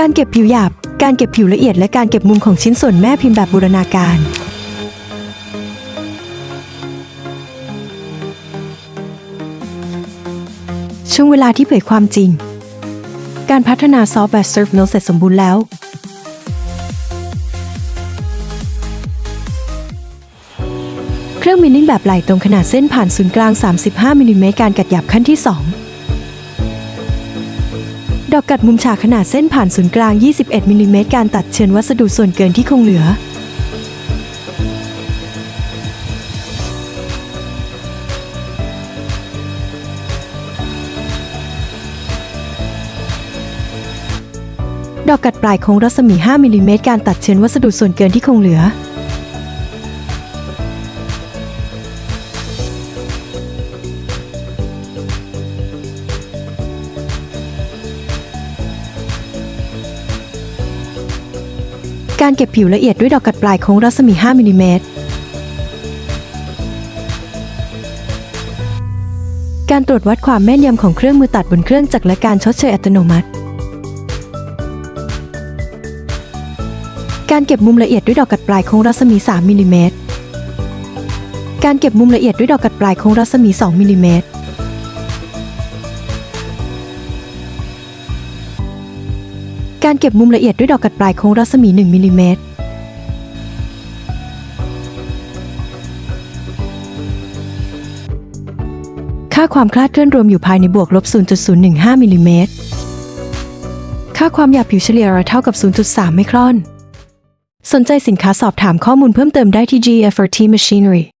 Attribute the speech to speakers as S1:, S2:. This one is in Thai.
S1: การเก็บผิวหยาบ การเก็บผิวละเอียดและการเก็บมุมของชิ้นส่วนแม่พิมพ์แบบบูรณาการ ช่วงเวลาที่เผยความจริง การพัฒนาซอฟต์แวร์ Surf Mill เสร็จสมบูรณ์แล้ว เครื่องมิลลิ่งแบบไหลตรงขนาดเส้นผ่านศูนย์กลาง 35มิลลิเมตรการกัดหยาบขั้นที่ 2 ดอกกัดมุมฉากขนาดเส้นผ่านศูนย์กลาง 21มิลลิเมตรการตัดเชิญวัสดุส่วนเกินที่คงเหลือ ดอกกัดปลายโค้งรัศมี 5มิลลิเมตรการตัดเชิญวัสดุส่วนเกินที่คงเหลือ การเก็บผิวละเอียดด้วยดอกกัดปลายโค้งรัศมี 5มิลลิเมตร การตรวจวัดความแม่นยำของเครื่องมือตัดบนเครื่องจักรและการชดเชยอัตโนมัติ การเก็บมุมละเอียดด้วยดอกกัดปลายโค้งรัศมี 3มิลลิเมตร การเก็บมุมละเอียดด้วยดอกกัดปลายโค้งรัศมี 2มิลลิเมตร การเก็บมุมละเอียดด้วยดอกกัดปลายโค้งรัศมี 1มิลลิเมตรค่าความคลาดเคลื่อนรวมอยู่ภายในบวกลบ 0.015มิลลิเมตรค่าความหยาบผิวเฉลี่ยเท่ากับ 0.3 ไมครอน สนใจสินค้าสอบถามข้อมูลเพิ่มเติมได้ที่ GFRT Machinery